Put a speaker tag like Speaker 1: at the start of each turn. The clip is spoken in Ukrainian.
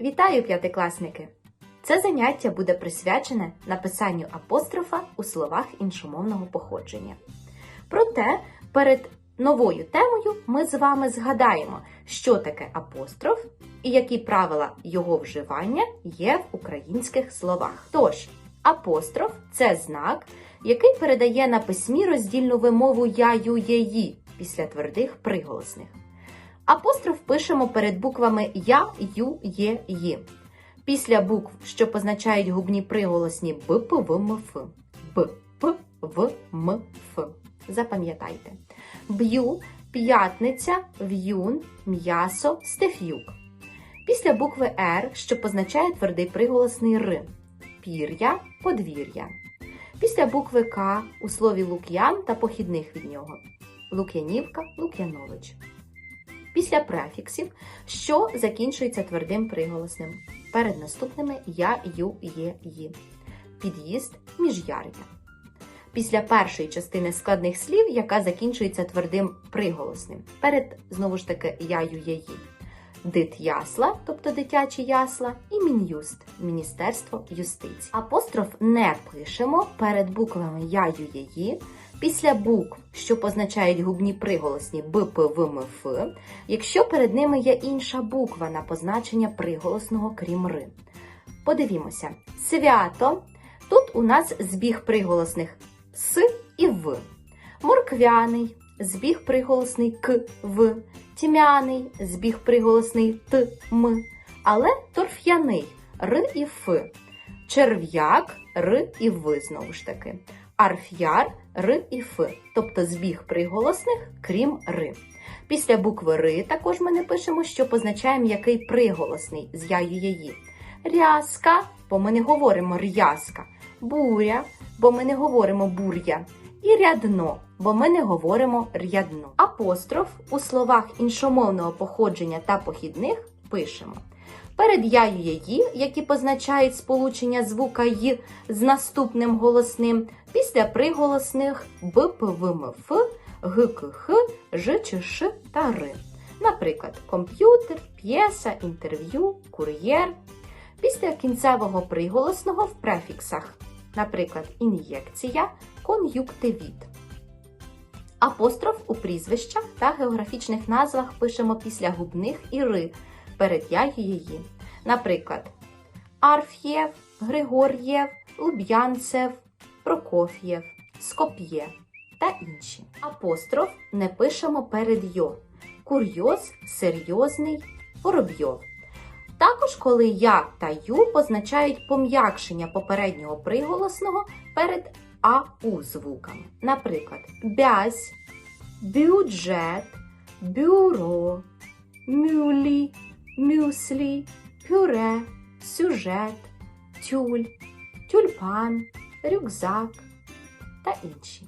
Speaker 1: Вітаю, п'ятикласники! Це заняття буде присвячене написанню апострофа у словах іншомовного походження. Проте перед новою темою ми з вами згадаємо, що таке апостроф і які правила його вживання є в українських словах. Тож, апостроф це знак, який передає на письмі роздільну вимову я, ю, є, ї після твердих приголосних. Апостроф пишемо перед буквами Я, Ю, Є, Ї. Після букв, що позначають губні приголосні Б, П, В, М, Ф. Б, П, В, М, Ф. Запам'ятайте. Б'ю, п'ятниця, в'юн, м'ясо, стеф'юк. Після букви Р, що позначає твердий приголосний Р. Пір'я, подвір'я. Після букви К у слові лук'ян та похідних від нього. Лук'янівка, Лук'янович після префіксів, що закінчується твердим приголосним. Перед наступними я, ю, є, ї. Під'їзд міжяр'я. Після першої частини складних слів, яка закінчується твердим приголосним. Перед, знову ж таки, я, ю, є, ї. Дит ясла, тобто дитячі ясла, і мін'юст Міністерство юстиції. Апостроф не пишемо перед буквами я, ю, є, ї, після букв, що позначають губні приголосні Б, П, В, М, Ф, якщо перед ними є інша буква на позначення приголосного, крім Р. Подивімося. Свято. Тут у нас збіг приголосних С і В. Морквяний, збіг приголосний К, В. Тьмяний, збіг приголосний Т, М. Але торф'яний Р і Ф. Черв'як, Р і В, знову ж таки. Арф'яр, Р і Ф, тобто збіг приголосних, крім Р. Після букви Р також ми не пишемо, що позначає м'який приголосний з яю яї. Рязка, бо ми не говоримо рязка. Буря, бо ми не говоримо бур'я. І рядно, бо ми не говоримо рядно. Апостроф у словах іншомовного походження та похідних пишемо. Перед яю яї, які позначають сполучення звука й з наступним голосним, після приголосних б, п, в, м, ф, г, к, х, ж, ч, ш та р. Наприклад, комп'ютер, п'єса, інтерв'ю, кур'єр. Після кінцевого приголосного в префіксах, наприклад, ін'єкція, кон'юктивіт. Апостроф у прізвищах та географічних назвах пишемо після губних і ри перед її. Наприклад, Арф'єв, Григор'єв, Луб'янцев, Прокоф'єв, Скоп'є та інші. Апостроф не пишемо перед йо. Курйоз, серйозний, воробйов. Також, коли я та ю позначають пом'якшення попереднього приголосного перед ау звуками. Наприклад, бязь, бюджет, бюро, мюлі, мюслі, пюре, сюжет, тюль, тюльпан, рюкзак та інші.